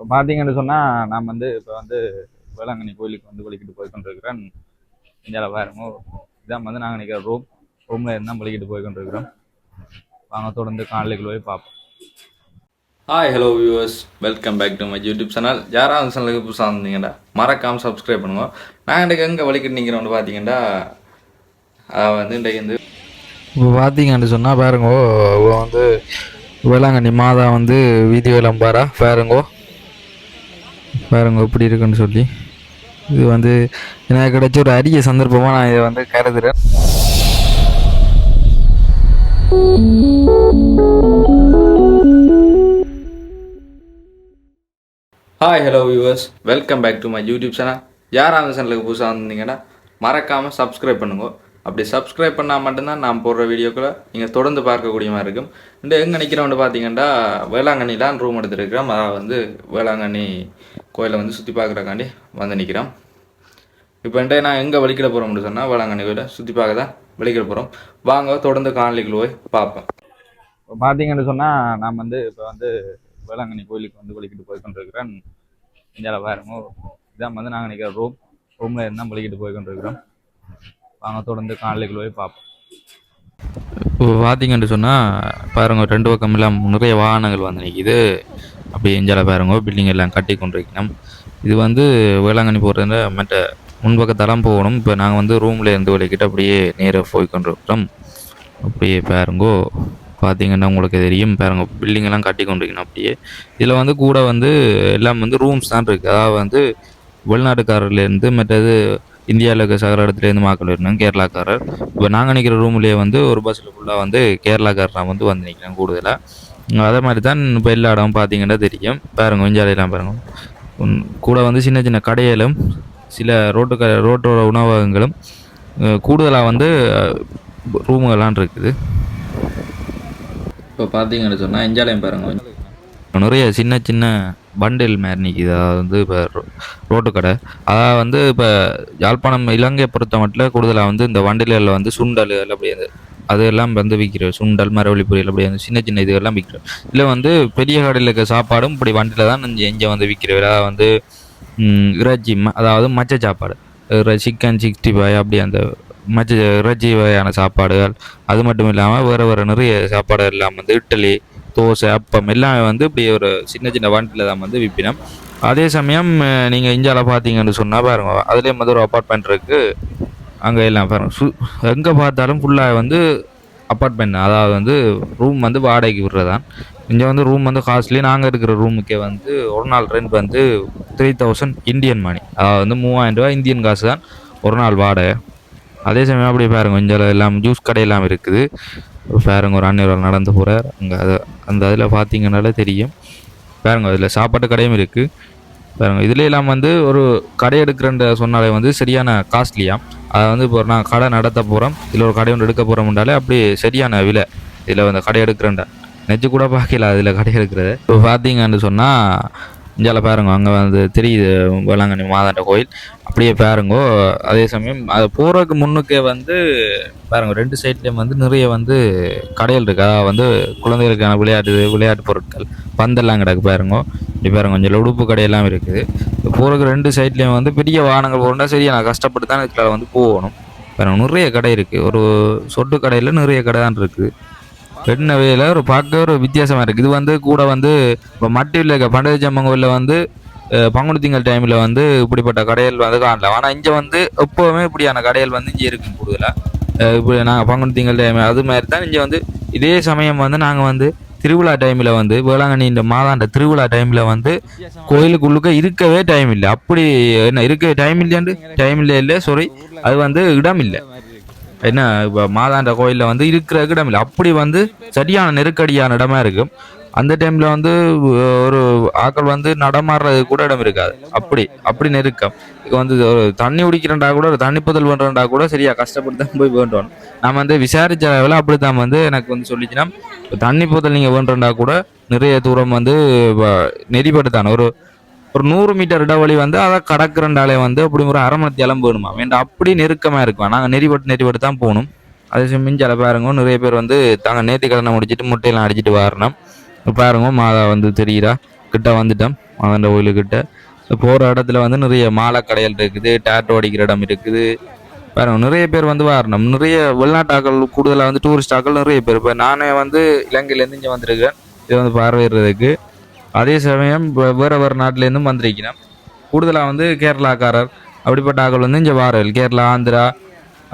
இப்போ பார்த்தீங்கன்னு சொன்னால் நான் வந்து இப்போ வந்து வேளாங்கண்ணி கோயிலுக்கு வந்து வலிக்கிட்டு போய் கொண்டிருக்கிறேன். இந்தியாவில் பாருங்க இதான் வந்து நாங்கள் நிற்கிற ரூம் ரூமில் இருந்தால் வலிக்கிட்டு போய் கொண்டிருக்கிறோம். வாங்க தொடர்ந்து காலைக்குள்ள போய் பார்ப்போம். Hi hello viewers welcome back to my YouTube channel யாராவது அந்த சேனலுக்கு புதுசாக இருந்தீங்கன்னா மறக்காமல் சப்ஸ்கிரைப் பண்ணுங்க. நான் இன்றைக்கு எங்கே வலிக்கிட்டு நிற்கிறோன்னு பார்த்தீங்கன்னா வந்து இன்றைக்கு வந்து இப்போ பார்த்தீங்கன்னு சொன்னால் பாருங்கோ வந்து வேளாங்கண்ணி மாதா வந்து வீதி விளம்பாரா பாருங்கோ பாருங்க எப்படி இருக்குன்னு சொல்லி. இது வந்து எனக்கு கிடைச்ச ஒரு அரிய சந்தர்ப்பமாக நான் இதை வந்து கருதுறேன். Hi hello viewers welcome back to my YouTube channel யார் அந்த சேனலுக்கு புதுசாக வந்தீங்கன்னா மறக்காமல் சப்ஸ்கிரைப் பண்ணுங்க. அப்படி சப்ஸ்கிரைப் பண்ணால் மட்டும்தான் நான் போடுற வீடியோக்களை நீங்கள் தொடர்ந்து பார்க்கக்கூடிய மாதிரி இருக்கும். இந்த எங்கே நிற்கிறோம்னு பார்த்தீங்கன்னா வேளாங்கண்ணிலாம் ரூம் எடுத்துருக்கிறோம். அதாவது வந்து வேளாங்கண்ணி கோயிலை வந்து சுற்றி பார்க்குறக்காண்டி வந்து நிற்கிறோம் இப்போ என்கிட்ட நான் எங்கே வலிக்கிட போகிறோம்னு சொன்னால் வேளாங்கண்ணி கோயிலை சுற்றி பார்க்க தான் வலிக்கிட போகிறோம் வாங்க தொடர்ந்து காணொலிக்குள்ள போய் பார்ப்போம். இப்போ பார்த்தீங்கன்னு சொன்னால் நான் வந்து இப்போ வந்து வேளாங்கண்ணி கோயிலுக்கு வந்து வலிக்கிட்டு போய் கொண்டிருக்கிறேன். இந்தியாவில் பாருங்க இதான் வந்து நாங்கள் நிற்கிற ரூம் ரூமில் இருந்தால் வலிக்கிட்டு போய் கொண்டிருக்கிறோம். வாங்க தொடர்ந்து காலைக்குள்ள போய் பார்ப்போம். இப்போ பார்த்தீங்கன்னு சொன்னால் பாருங்க ரெண்டு பக்கம் எல்லாம் நிறைய வாகனங்கள் வந்து நிற்கிது அப்படி எஞ்சால பாருங்க பில்டிங் எல்லாம் கட்டி கொண்டிருக்கணும். இது வந்து வேளாங்கண்ணி போகிறதுல மற்ற முன்பக்கத்தெல்லாம் போகணும். இப்போ நாங்கள் வந்து ரூமில் இருந்து விளக்கிட்டு அப்படியே நேராக போய் கொண்டிருக்கிறோம். அப்படியே பாருங்கோ பார்த்தீங்கன்னா உங்களுக்கு தெரியும். பாருங்க பில்டிங் எல்லாம் கட்டி கொண்டிருக்கணும் அப்படியே. இதில் வந்து கூட வந்து எல்லாம் வந்து ரூம்ஸ் தான் இருக்குது அதாவது வந்து வெளிநாட்டுக்காரர்லேருந்து மற்றது இந்தியாவில் இருக்க சகல இடத்துலேருந்து மக்கள் இருந்தாங்க கேரளாக்காரர். இப்போ நாங்கள் நிற்கிற ரூம்லேயே வந்து ஒரு பஸ்ஸில் ஃபுல்லாக வந்து கேரளாக்காரர் நான் வந்து வந்து நிற்கிறேன் கூடுதலாக அதே மாதிரி தான் இப்போ எல்லா இடம் பார்த்தீங்கன்னா தெரியும். பாருங்க கொஞ்சம் பாருங்க. உன் கூட வந்து சின்ன சின்ன கடைகளும் சில ரோட்டு க ரோட்டோட உணவகங்களும் கூடுதலாக வந்து ரூமுகள்லாம் இருக்குது. இப்போ பார்த்தீங்கன்னு சொன்னால் எஞ்சாலயம் பாருங்க. நிறைய சின்ன சின்ன பண்டில் மாதிரி நிற்கிது அதாவது வந்து இப்போ ரோட்டு கடை. அதாவது வந்து இப்போ யாழ்ப்பாணம் இலங்கையை பொறுத்த மட்டும் கூடுதலாக வந்து இந்த வண்டில்களில் வந்து சுண்டல் அப்படி அது எல்லாம் வந்து விற்கிற சுண்டல் மரவள்ளி பொரியல் அப்படி அந்த சின்ன சின்ன இதுகள்லாம் விற்கிறோம். இல்லை வந்து பெரிய கடையில் இருக்க சாப்பாடும் இப்படி வண்டியில் தான் இங்கே வந்து விற்கிறவர் அதாவது வந்து இறைச்சி ம- அதாவது மச்ச சாப்பாடு. சிக்கன் சிக்ஸ்டி ஃபைவ் அப்படி அந்த மச்ச இறைச்சி வகையான சாப்பாடுகள். அது மட்டும் இல்லாமல் வேறு வேறு நிறைய சாப்பாடு இல்லாமல் வந்து இட்லி தோசை அப்பம் எல்லாமே வந்து இப்படி ஒரு சின்ன சின்ன வண்டியில் தான் வந்து விற்பினோம். அதே சமயம் நீங்கள் இந்தியாவில் பார்த்தீங்கன்னு சொன்னால் பாருங்க அதுலேயும் வந்து ஒரு அப்பார்ட்மெண்ட் இருக்குது அங்கே எல்லாம் சு எங்கே பார்த்தாலும் ஃபுல்லாக வந்து அப்பார்ட்மெண்ட் அதாவது வந்து ரூம் வந்து வாடகைக்கு விடுறதான் இங்கே வந்து ரூம் வந்து காஸ்ட்லி நாங்கள் இருக்கிற ரூமுக்கே வந்து ஒரு நாள் ரெண்ட் வந்து த்ரீ தௌசண்ட் இந்தியன் மணி அதாவது வந்து மூவாயிரம் ரூபாய் இந்தியன் காசு தான் ஒரு நாள் வாடகை. அதே சமயம் அப்படி பாருங்க இங்கே எல்லாம் ஜூஸ் கடையெல்லாம் இருக்குது. பாருங்க ஒரு அண்ணன் நடந்து போகிறார் அங்கே அது அந்த அதில் பார்த்தீங்கன்னாலே தெரியும். பாருங்க அதில் சாப்பாட்டு கடையும் இருக்குது பாருங்கள் இதுல இல்லாமல் வந்து ஒரு கடை எடுக்கிறன்ற சொன்னாலே வந்து சரியான காஸ்ட்லியாக அதை வந்து இப்போ நான் கடை நடத்த போகிறோம் இதில் ஒரு கடை ஒன்று எடுக்க போகிறோம்னாலே அப்படி சரியான விலை. இதில் வந்து கடை எடுக்கிறேன்டா நெஞ்சு கூட பார்க்கல அதில் கடை எடுக்கிறது. இப்போ பார்த்தீங்கன்னு சொன்னால் இந்தியாவில் பாருங்க அங்கே வந்து தெரியுது வேளாங்கண்ணி மாதாண்ட கோயில். அப்படியே பாருங்கோ அதே சமயம் அது போகிறதுக்கு முன்னுக்கே வந்து பாருங்க ரெண்டு சைட்லேயும் வந்து நிறைய வந்து கடைகள் இருக்கு. அதாவது வந்து குழந்தைகளுக்கான விளையாட்டு விளையாட்டு பொருட்கள் பந்தெல்லாம் கிடக்கு பாருங்கோ. இப்படி பாருங்க கொஞ்சம் உடுப்பு கடையெல்லாம் இருக்குது போகிறதுக்கு ரெண்டு சைட்லேயும் வந்து பெரிய வாகனங்கள் போகணும்னா சரி நான் கஷ்டப்பட்டு தான் இதுக்கெல்லாம் வந்து போகணும். பாருங்க நிறைய கடை இருக்குது ஒரு சொட்டு கடையில் நிறைய கடை தான் இருக்குது என்ன வேலை ஒரு பார்க்க ஒரு வித்தியாசமாக இருக்குது இது வந்து கூட வந்து இப்போ மட்டியில் இருக்க பண்டஜம்மன் கோயிலில் வந்து பங்குனி திங்கள் டைமில் வந்து இப்படிப்பட்ட கடைகள் வந்து காணலாம் ஆனால் இங்கே வந்து எப்போவுமே இப்படியான கடைகள் வந்து இங்கே இருக்கும் கூடுதலாக இப்படி நாங்கள் பங்குனி திங்கள் டைம் அது மாதிரி தான் இங்கே வந்து இதே சமயம் வந்து நாங்கள் வந்து திருவிழா டைமில் வந்து வேளாங்கண்ணி இந்த மாதாண்ட திருவிழா டைமில் வந்து கோயிலுக்குள்ளுக்க இருக்கவே டைம் இல்லை. அப்படி என்ன இருக்க டைம் இல்லையாண்டு? டைம் இல்லை இல்லை சாரி அது வந்து இடம் இல்லை. என்ன இப்போ மாதாண்ட கோயிலில் வந்து இருக்கிற இடம் இல்லை. அப்படி வந்து சரியான நெருக்கடியான இடமா இருக்கும் அந்த டைமில் வந்து ஒரு ஆட்கள் வந்து நடமாடுறது கூட இடம் இருக்காது. அப்படி அப்படி நெருக்கம். இப்போ வந்து ஒரு தண்ணி குடிக்கிறண்டா கூட ஒரு தண்ணி புதல் பண்ணுறண்டா கூட சரியாக கஷ்டப்பட்டு தான் போய் வேண்டணும். நான் வந்து விசாரித்த அளவில் அப்படி தான் வந்து எனக்கு வந்து சொல்லிச்சுன்னா தண்ணி புதல் நீங்கள் வேண்டா கூட நிறைய தூரம் வந்து நெறிப்படுத்தான ஒரு ஒரு நூறு மீட்டர் இடைவெளி வந்து அதை கடக்கிறண்டாலே வந்து அப்படி ஒரு அரை மணி இளம்பு வேணுமா வேண்டாம் அப்படி நெருக்கமாக இருக்கும் நாங்கள் நெறிப்பட்டு நெறிப்பட்டு தான் போகணும். அதே சமயம் மிஞ்சால பாருங்க நிறைய பேர் வந்து தாங்க நேர்த்தி கடனை முடிச்சிட்டு முட்டையெல்லாம் அடிச்சிட்டு வரணும். பாருங்க மாதா வந்து தெரியுதா? கிட்ட வந்துட்டோம் மாதாண்ட கோயிலுக்கிட்ட போகிற இடத்துல வந்து நிறைய மாலை கடைகள் இருக்குது டேட்டோ அடிக்கிற இடம் இருக்குது. பாருங்க நிறைய பேர் வந்து வரணும். நிறைய வெளிநாட்டாக்கள் கூடுதலாக வந்து டூரிஸ்ட் ஆக்கள் நிறைய பேர். இப்போ நானே வந்து இலங்கையிலேருந்து இங்கே வந்திருக்கேன். இது வந்து பார்வையிடுறதுக்கு அதே சமயம் வேறு வேற வேறு நாட்டிலேருந்தும் வந்திருக்கிறேன். கூடுதலாக வந்து கேரளாக்காரர் அப்படிப்பட்ட ஆக்கள் வந்து இங்கே வாரவேல். கேரளா ஆந்திரா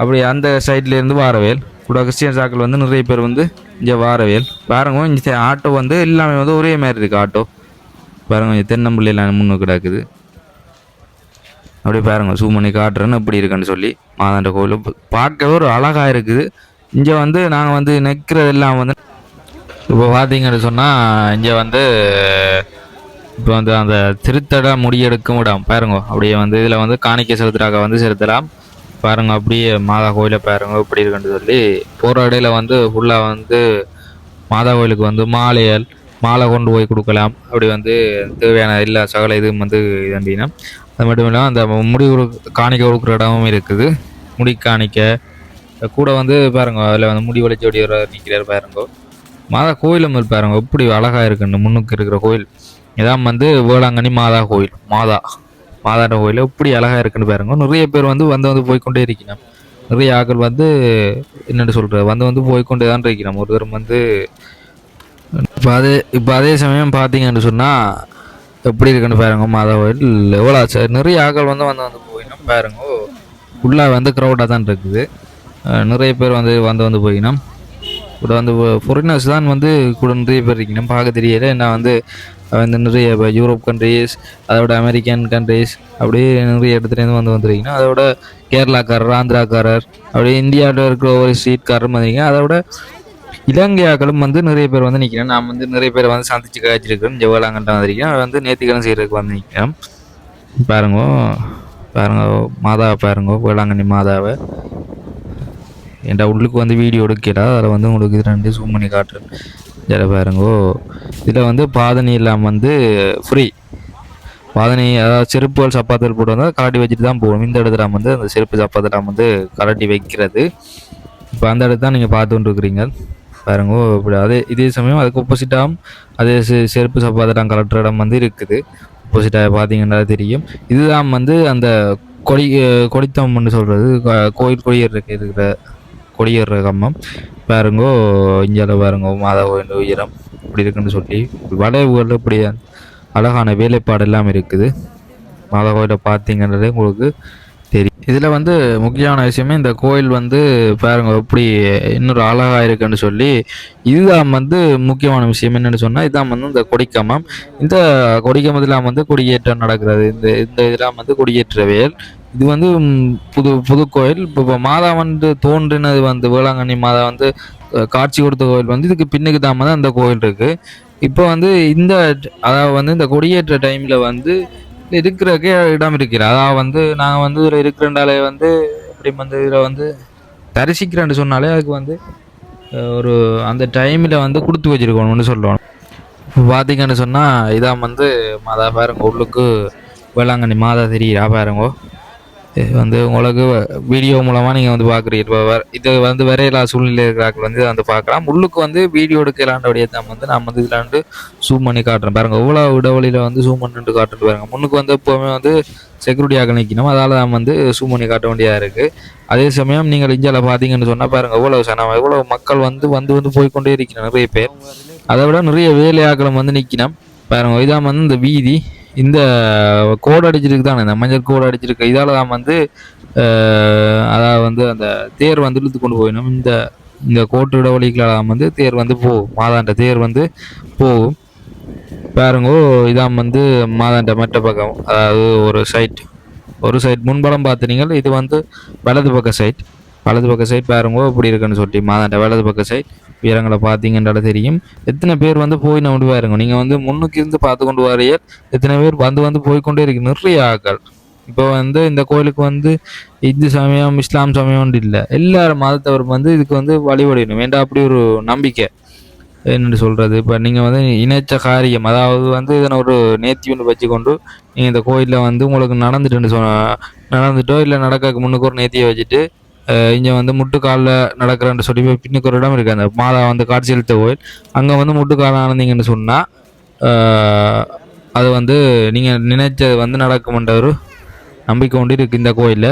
அப்படி அந்த சைட்லேருந்து வாரவேல். கூட கிறிஸ்டியன்ஸ் ஆக்கள் வந்து நிறைய பேர் வந்து இங்கே வாரவேல். பாருங்க இங்கே ஆட்டோ வந்து எல்லாமே வந்து ஒரே மாதிரி இருக்குது ஆட்டோ. பாருங்க இங்கே தென்னம்பிள்ளையெல்லாம் முன்னு கிடக்குது. அப்படியே பாருங்க zoom பண்ணி காட்டுறேன்னு எப்படி இருக்குன்னு சொல்லி மாதாண்ட கோவில் பார்க்கவே ஒரு அழகாக இருக்குது. இங்கே வந்து நாங்கள் வந்து நிற்கிறதெல்லாம் வந்து இப்போ பார்த்தீங்கன்னு சொன்னால் இங்கே வந்து இப்போ வந்து அந்த திருத்தட முடியெடுக்கும் இடம் பாருங்க. அப்படியே வந்து இதில் வந்து காணிக்க செலுத்துறாக வந்து செலுத்தலாம். பாருங்க அப்படியே மாதா கோயிலை பாருங்க இப்படி இருக்குன்னு சொல்லி போகிற இடையில வந்து ஃபுல்லாக வந்து மாதா கோயிலுக்கு வந்து மாலையல் மாலை கொண்டு போய் கொடுக்கலாம். அப்படி வந்து தேவையான எல்லா சகல இதுவும் வந்து இது அப்படின்னா அது மட்டும் இல்லாமல் அந்த முடி உரு- காணிக்க கொடுக்குற இடமும் இருக்குது. முடி காணிக்க. கூட வந்து பாருங்க அதில் வந்து முடி வளைச்சோடி நிற்கிறார் பாருங்க. மாதா கோயிலும் இருப்பாருங்க எப்படி அழகா இருக்குன்னு முன்னுக்கு இருக்கிற கோயில். இதான் வந்து வேளாங்கண்ணி மாதா கோயில். மாதா. மாதாண்ட கோயில் எப்படி அழகா இருக்குன்னு பாருங்க. நிறைய பேர் வந்து வந்து வந்து போய்க்கொண்டே இருக்கணும் நிறைய ஆக்கள் வந்து என்னென்னு சொல்கிற வந்து வந்து போய்க்கொண்டே தான் இருக்கிறோம் ஒரு வந்து இப்போ அதே இப்போ அதே சமயம் பார்த்தீங்கன்னு சொன்னால் எப்படி இருக்குன்னு பாருங்க. மாதா கோயில் எவ்வளோ ச- நிறைய ஆட்கள் வந்து வந்து வந்து போயினோம் பாருங்க. உள்ளே வந்து க்ரௌடாக தான் இருக்குது. நிறைய பேர் வந்து வந்து வந்து போயினோம். கூட வந்து ஃபாரினர்ஸ் தான் வந்து கூட நிறைய பேர் இருக்கணும். பார்க்க தெரியல. நான் வந்து வந்து நிறைய இப்போ யூரோப் கண்ட்ரீஸ் அதோட அமெரிக்கன் கண்ட்ரீஸ் அப்படியே நிறைய இடத்துலேருந்து வந்து வந்துருக்கீங்க. அதோட கேரளாக்காரர் ஆந்திராக்காரர் அப்படியே இந்தியாவில் இருக்கிற ஒரு ஸ்ட்ரீட்காரரும் வந்தீங்க அதோட இலங்கையாக்களும் வந்து நிறைய பேர் வந்து நிற்கிறேன் நான் வந்து நிறைய பேர் வந்து சந்திச்சு காய்ச்சிருக்கிறேன். ஜெவலாங்கள்ட்ட வந்திருக்கேன். அது வந்து நேர்த்திக்கடன் செய்கிறதுக்கு வந்து நிற்கிறேன் பாருங்க பாருங்க மாதாவை பாருங்க வேளாங்கண்ணி மாதாவை. என்கிட்ட உள்ளுக்கு வந்து வீடியோ எடுக்கிறா அதில் வந்து உங்களுக்கு இது ரெண்டு ஜூம் பண்ணி காட்டுறேன். இதில் பாருங்கோ. இதில் வந்து பாதணி இல்லாமல் வந்து ஃப்ரீ பாதணி அதாவது செருப்புகள் சப்பாத்தல் போட்டு வந்தால் கலட்டி வச்சுட்டு தான் போகணும். இந்த இடத்துல வந்து அந்த செருப்பு சப்பாத்தெல்லாம் வந்து கலட்டி வைக்கிறது. இப்போ அந்த இடத்து தான் நீங்கள் பார்த்து கொண்டு பாருங்கோ இப்படி அதே இதே சமயம் அதுக்கு ஒப்போசிட்டாகவும் அதே செருப்பு சப்பாத்தெல்லாம் கலட்டுற இடம் வந்து இருக்குது. ஒப்போசிட்டாக பார்த்தீங்கன்னா தெரியும். இதுதான் வந்து அந்த கொடி கொடித்தம்னு சொல்கிறது கோயில் கொடியர் இருக்கிற கொடியேற கம்மம் பாருங்கோ இங்கே பாருங்கோ மாதா உயரம் இப்படி இருக்குன்னு சொல்லி வளைவுகள் இப்படி அழகான வேலைப்பாடு எல்லாம் இருக்குது. மாதா கோயிலை பார்த்தீங்கன்றது உங்களுக்கு தெரியும். இதில் வந்து முக்கியமான விஷயமே இந்த கோயில் வந்து பாருங்க எப்படி இன்னொரு அழகாக இருக்குன்னு சொல்லி இதுதான் வந்து முக்கியமான விஷயம் என்னென்னு சொன்னால் இதான் வந்து இந்த கொடிக்கமம். இந்த கொடிக்கமத்திலாம் வந்து கொடியேற்றம் நடக்கிறது. இந்த இந்த இதெல்லாம் வந்து கொடியேற்ற வேல் இது வந்து புது புது கோயில். இப்போ மாதா வந்து தோன்றினது வந்து வேளாங்கண்ணி மாதா வந்து காட்சி கொடுத்த கோயில் வந்து இதுக்கு பின்னுக்கு தான் வந்து அந்த கோயில் இருக்கு. இப்போ வந்து இந்த அதாவது வந்து இந்த கொடியேற்ற டைமில் வந்து இருக்கிறக்கே இடம் இருக்கிற அதாவது வந்து நாங்கள் வந்து இதில் இருக்கிறண்டாலே வந்து இப்படி வந்து இதில் வந்து தரிசிக்கிறேன்னு சொன்னாலே அதுக்கு வந்து ஒரு அந்த டைமில் வந்து கொடுத்து வச்சிருக்கணும்னு சொல்லுவோம் இப்போ பார்த்தீங்கன்னு சொன்னால் இதான் வந்து மாதா பாருங்க உள்ளுக்கு வேளாங்கண்ணி மாதா தெரியுறா பாருங்கோ. இது வந்து உங்களுக்கு வீடியோ மூலமாக நீங்கள் வந்து பார்க்குறீங்க இப்போ வர இது வந்து வரையிலா சூழ்நிலை இருக்கிறாக்கள் வந்து வந்து பார்க்கலாம். உள்ளுக்கு வந்து வீடியோ எடுக்கலாண்டபடியே தான் வந்து நம்ம வந்து இதில் வந்து ஜூம் பண்ணி காட்டுறேன் பாருங்கள் எவ்வளோ இடைவெளியில் வந்து ஜூம் பண்ணிட்டு காட்டுட்டு பாருங்க. முன்னுக்கு வந்து எப்போவுமே வந்து செக்யூரிட்டியாக நிற்கணும் அதால் தான் வந்து ஜூம் பண்ணி காட்ட வேண்டியதாக இருக்குது அதே சமயம் நீங்கள் இந்தியாவில் பார்த்தீங்கன்னு சொன்னால் பாருங்கள் எவ்வளோ சனம் எவ்வளோ மக்கள் வந்து வந்து வந்து போய்க்கொண்டே இருக்கிறோம் நிறைய பேர். அதை விட நிறைய வேலையாக்களும் வந்து நிற்கணும் பாருங்க இதான் வந்து இந்த வீதி. இந்த கோடு அடிச்சிருக்கு தானே இந்த மஞ்சள் கோடு அடிச்சிருக்கு. இதால தான் வந்து அதாவது வந்து அந்த தேர் வந்து இழுத்து கொண்டு போயிடும் இந்த இந்த கோட்டு இடவழிகளால் வந்து தேர் வந்து போகும் மாதாண்ட தேர் வந்து போகும். பாருங்கோ இதான் வந்து மாதாண்ட மற்ற பக்கம். அதாவது ஒரு சைட் ஒரு சைட் முன்பலம் பார்த்தீங்கன்னா இது வந்து வலது பக்க சைட் வலது பக்க சைட் பாருங்கோ இப்படி இருக்குன்னு சொல்லி மாதாண்ட வலது பக்க சைட் வீரங்களை பார்த்தீங்கன்றால தெரியும். எத்தனை பேர் வந்து போய் கொண்டு பாருங்க. நீங்கள் வந்து முன்னுக்கு இருந்து பார்த்து கொண்டு வரையர் எத்தனை பேர் வந்து வந்து போய்க்கொண்டே இருக்கு. நிறைய ஆக்கள் இப்போ வந்து இந்த கோயிலுக்கு வந்து இந்து சமயம் இஸ்லாம் சமயம் இல்லை. எல்லாரும் மதத்தவரும் வந்து இதுக்கு வந்து வழிபடணும். வேண்டாம் அப்படி ஒரு நம்பிக்கை? என்னென்னு சொல்கிறது இப்போ நீங்கள் வந்து இணைச்ச காரியம் அதாவது வந்து இதனை ஒரு நேர்த்தி ஒன்று வச்சுக்கொண்டு நீங்கள் இந்த கோயிலில் வந்து உங்களுக்கு நடந்துட்டுன்னு சொன்ன நடந்துட்டோ இல்லை நடக்க முன்னுக்கு ஒரு நேர்த்தியை வச்சுட்டு இங்கே வந்து முட்டுக்காலில் நடக்கிறேன்னு சொல்லி போய் பின்னுக்கு ஒரு இடம் இருக்குது அந்த மாதா வந்து காட்சியளித்த கோயில். அங்கே வந்து முட்டுக்கால ஆனந்தீங்கன்னு சொன்னால் அது வந்து நீங்கள் நினைச்சது வந்து நடக்கும்ன்ற ஒரு நம்பிக்கை கொண்டு இருக்குது இந்த கோயிலில்.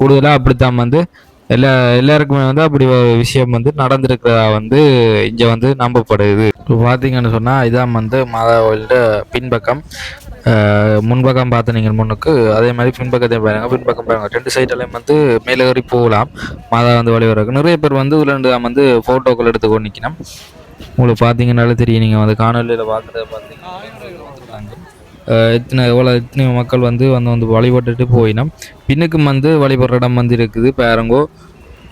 கூடுதலாக அப்படித்தான் வந்து எல்லா எல்லாருக்குமே வந்து அப்படி விஷயம் வந்து நடந்திருக்கிறதா வந்து இங்கே வந்து நம்பப்படுது. இப்போ பார்த்தீங்கன்னு சொன்னால் இதான் வந்து மாதா கோயிலோட பின்பக்கம். முன்பக்கம் பார்த்து நீங்கள் முன்னுக்கு அதே மாதிரி பின்பக்கத்தை பாருங்க. பின்பக்கம் பாருங்க. ரெண்டு சைட்லையும் வந்து மேலே ஏறி போகலாம் மாதா வந்து வழிவரக்கு நிறைய பேர் வந்து உள்ள வந்து ஃபோட்டோக்கள் எடுத்துக்கொண்டு நிற்கணும் உங்களுக்கு பார்த்தீங்கன்னாலே தெரியும். நீங்கள் வந்து காணொலியில் பார்க்குறத பார்த்தீங்கன்னா எத்தனை எவ்வளோ எத்தனை மக்கள் வந்து வந்து வந்து வழிபட்டுட்டு போயினோம். பின்னுக்கும் வந்து வழிபடுற இடம் வந்து இருக்குது பேரங்கோ.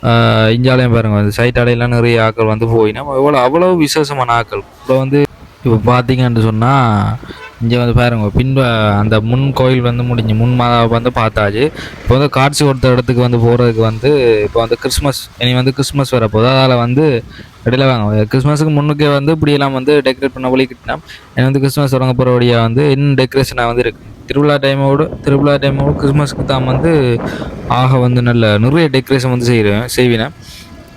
அஹ் இஞ்சாலையும் பாருங்க வந்து சைட்டாலையெல்லாம் நிறைய ஆட்கள் வந்து போயினோம். எவ்வளோ அவ்வளோ விசேஷமான ஆட்கள் இப்போ வந்து இப்போ பார்த்தீங்கன்னு சொன்னால் இங்கே வந்து பாருங்க பின் அந்த முன் கோயில் வந்து முடிஞ்சு முன் மாதா வந்து பார்த்தாச்சு. இப்போ வந்து காட்சி கொடுத்த இடத்துக்கு வந்து போகிறதுக்கு வந்து இப்போ வந்து கிறிஸ்மஸ் இனி வந்து கிறிஸ்மஸ் வரப்போகுது. அதில் வந்து இடையில வாங்க. கிறிஸ்மஸுக்கு முன்னுக்கே வந்து இப்படியெல்லாம் வந்து டெக்கரேட் பண்ண வழி கிட்டினோம் ஏன்னா வந்து கிறிஸ்மஸ் தொடங்க போகிற வழியாக வந்து இன்னும் டெக்கரேஷனாக வந்து இருக்கு. திருவிழா டைமோடு திருவிழா டைமோடு கிறிஸ்மஸ்க்கு தான் வந்து ஆக வந்து நல்ல நிறைய டெக்கரேஷன் வந்து செய்கிறேன் செய்வினேன்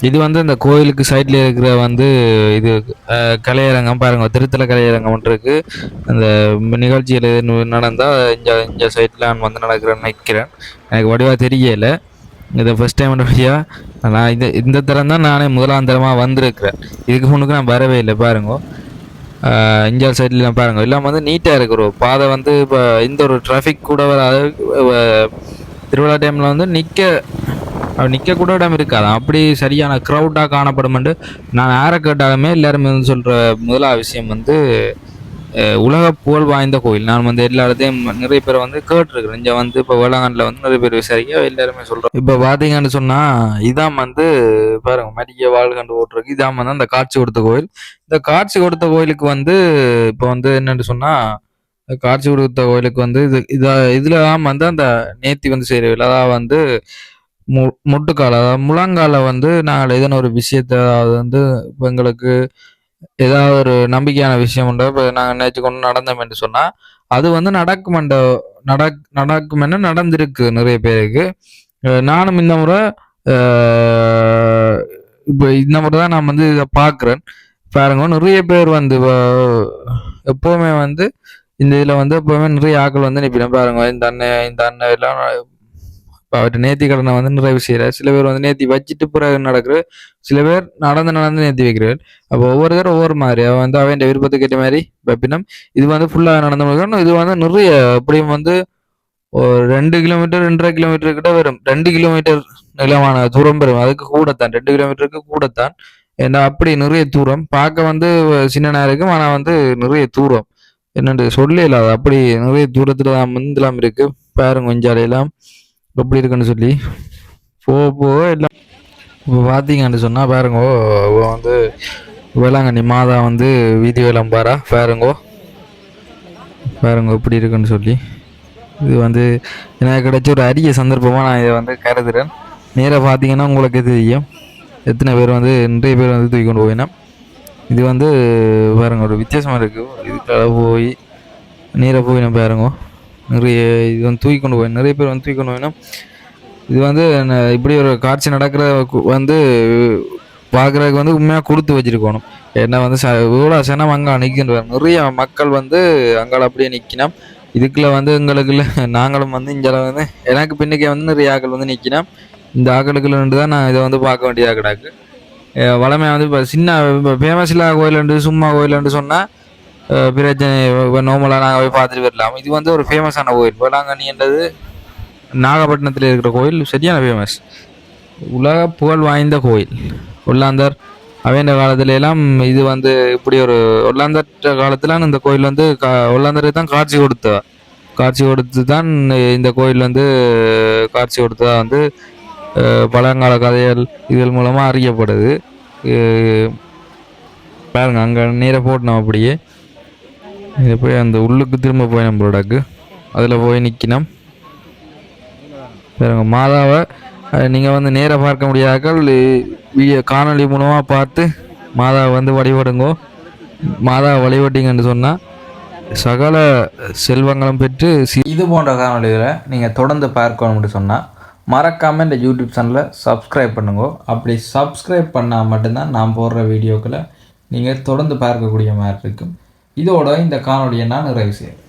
இது வந்து இந்த கோயிலுக்கு சைட்ல இருக்கிற வந்து இது கலையரங்கம் பாருங்க. திருத்தல கலையரங்கம் ஒன்று இருக்கு. அந்த நிகழ்ச்சியில் நடந்தால் இந்த இந்த சைட்ல நான் வந்து நடக்கிறேன்னு நினைக்கிறேன். எனக்கு வடிவாக தெரியலை. இதை ஃபஸ்ட் டைம் வழியாக நான் இந்த இந்த தரம் தான் நானே முதலாம் தரமாக வந்திருக்கிறேன். இதுக்கு முன்னுக்கு நான் வரவே இல்லை பாருங்க. இஞ்சால் சைட்லாம் பாருங்க. எல்லாம் வந்து நீட்டாக இருக்கிறோம் பாதை வந்து இப்போ இந்த ஒரு டிராஃபிக் கூட வராது. திருவிழா டைமில் வந்து நிற்க நிற்க கூட இடம் இருக்காது. அப்படி சரியான க்ரௌடாக காணப்படுமெண்டு நான் யாரை கேட்டாலுமே எல்லாருமே வந்து சொல்கிற முதலா விஷயம் வந்து உலக புகழ் வாய்ந்த கோயில். நான் வந்து எல்லா இடத்தையும் நிறைய பேர் வந்து கேட்டிருக்கிறேன். இங்கே வந்து இப்போ வேளாங்கண்ணில் வந்து நிறைய பேர் விசாரிக்க எல்லாருமே சொல்கிறோம் இப்போ பார்த்தீங்கன்னு சொன்னால் இதான் வந்து பாருங்க மடிக்க வாழ்கண்டு ஓட்டுருக்கு இதான் வந்து அந்த காட்சி கொடுத்த கோயில். இந்த காட்சி கொடுத்த கோயிலுக்கு வந்து இப்போ வந்து என்னென்னு சொன்னால் காட்சி கொடுத்த கோயிலுக்கு வந்து இது இதை இதில் தான் வந்து அந்த நேர்த்தி வந்து செய்கிறவில்லை அதாவது வந்து மு முட்டுக்கால அதாவது முழங்கால வந்து நாங்கள் எதனா ஒரு விஷயத்தை அதாவது வந்து இப்போ எங்களுக்கு ஏதாவது ஒரு நம்பிக்கையான விஷயம் இப்போ நாங்கள் நேற்று கொண்டு நடந்தோம் என்று சொன்னால் அது வந்து நடக்குமென்ற நடக் நடக்குமென்னு நடந்திருக்கு நிறைய பேருக்கு. நானும் இந்த முறை இப்போ இந்த முறை தான் நான் வந்து இதை பார்க்குறேன். பாருங்க நிறைய பேர் வந்து இப்போ எப்போவுமே வந்து இந்த இதில் வந்து எப்போவுமே நிறைய ஆட்கள் வந்து நிற்பிடும். பாருங்க இந்த அண்ணன் இந்த அண்ணன் எல்லாம் இப்போ அவர்கிட்ட நேர்த்தி கடனை வந்து நிறைவு செய்கிறார் சில பேர் வந்து நேர்த்தி வச்சுட்டு பிறகு நடக்கிற சில பேர் நடந்து நடந்து நேர்த்தி வைக்கிறார். அப்போ ஒவ்வொருத்தரும் ஒவ்வொரு மாதிரி. அவன் வந்து அவன் விருப்பத்துக்கு ஏற்ற மாதிரி வெப்பினம் இது வந்து ஃபுல்லாக நடந்து முடிக்கணும் இது வந்து நிறைய எப்படியும் வந்து ஒரு ரெண்டு கிலோமீட்டர் ரெண்டரை கிலோமீட்டர் கிட்ட வரும். ரெண்டு கிலோமீட்டர் நிலமான தூரம் வரும் அதுக்கு கூடத்தான். ரெண்டு கிலோமீட்டருக்கு கூடத்தான். ஏன்னா அப்படி நிறைய தூரம். பார்க்க வந்து சின்ன இருக்கும் ஆனால் வந்து நிறைய தூரம். என்னென்று சொல்லல அது அப்படி நிறைய தூரத்தில் தான் முந்தலாம் இருக்கு. பாருங்க கொஞ்சாலையெல்லாம் எப்படி இருக்குன்னு சொல்லி. போ போ எல்லாம். இப்போ பார்த்தீங்கன்னு சொன்னால் பாருங்கோ வந்து வேளாங்கண்ணி மாதா வந்து வீதி விளம்பாரா பாருங்கோ. பாருங்க எப்படி இருக்குன்னு சொல்லி. இது வந்து எனக்கு கிடைச்ச ஒரு அரிய சந்தர்ப்பமாக நான் இதை வந்து கருதுறேன். நேராக பார்த்தீங்கன்னா உங்களுக்கு தெரியும். எத்தனை பேர் வந்து நிறைய பேர் வந்து தூக்கி கொண்டு போயினா. இது வந்து பாருங்க ஒரு வித்தியாசமாக இருக்குது இதுக்காக போய் நேராக போய் நம்ம பாருங்க. நிறைய இது வந்து தூக்கி கொண்டு போய் நிறைய பேர் வந்து தூக்கி கொண்டு போயினா இது வந்து இப்படி ஒரு காட்சி நடக்கிற வந்து பார்க்குறதுக்கு வந்து உண்மையாக கொடுத்து வச்சிருக்கணும். ஏன்னா வந்து ச இவ்வளோ சனம் அங்கே நிற்கின்றார் நிறைய மக்கள் வந்து அங்கால அப்படியே நிற்கினோம் இதுக்குள்ள வந்து எங்களுக்குள்ள நாங்களும் வந்து இங்கே வந்து எனக்கு பின்னுக்கே வந்து நிறைய ஆக்கள் வந்து நிற்கினோம் இந்த ஆக்களுக்குள்ள நின்று தான் நான் இதை வந்து பார்க்க வேண்டியதாக கிடாக்கு. வளமையாக வந்து இப்போ சின்ன இப்போ ஃபேமஸ் இல்லாத கோயிலுண்டு சும்மா கோயிலுண்டு சொன்னால் பிரச்சனை நோமலாக நாங்கள் போய் பார்த்துட்டு வரலாம். இது வந்து ஒரு ஃபேமஸான கோயில். வேளாங்கண்ணின்றது நாகப்பட்டினத்தில் இருக்கிற கோயில். சரியான ஃபேமஸ் உலக புகழ் வாய்ந்த கோயில். ஒல்லாந்தர் அவைந்த காலத்துல எல்லாம் இது வந்து இப்படி ஒரு ஒல்லாந்தர் காலத்தில் இந்த கோயில் வந்து கா ஒல்லாந்தரை தான் காட்சி கொடுத்தா. காட்சி கொடுத்து தான் இந்த கோயில் வந்து காட்சி கொடுத்ததா வந்து பழங்கால கதைகள் இதன் மூலமாக அறியப்படுது. பாருங்க அங்கே நேராக போட்டோம் அப்படியே. இது போய் அந்த உள்ளுக்கு திரும்ப போய் நம்மளோடக்கு அதில் போய் நிற்கணும் பாருங்க மாதாவை நீங்கள் வந்து நேராக பார்க்க முடியாக்கள் வீடியோ காணொலி மூலமாக பார்த்து மாதாவை வந்து வழிபடுங்கோ. மாதாவை வழிபட்டிங்கன்னு சொன்னால் சகல செல்வங்களும் பெற்று இது போன்ற காணொலிகளை நீங்கள் தொடர்ந்து பார்க்கணும்னு சொன்னால் மறக்காமல் இந்த யூடியூப் சேனலை சப்ஸ்கிரைப் பண்ணுங்க. அப்படி சப்ஸ்கிரைப் பண்ணால் மட்டும்தான் நான் போடுற வீடியோக்களை நீங்கள் தொடர்ந்து பார்க்கக்கூடிய மாதிரி இருக்கும். இதோட இந்த காணொலியை நான் நிறைவு செய்கிறேன்.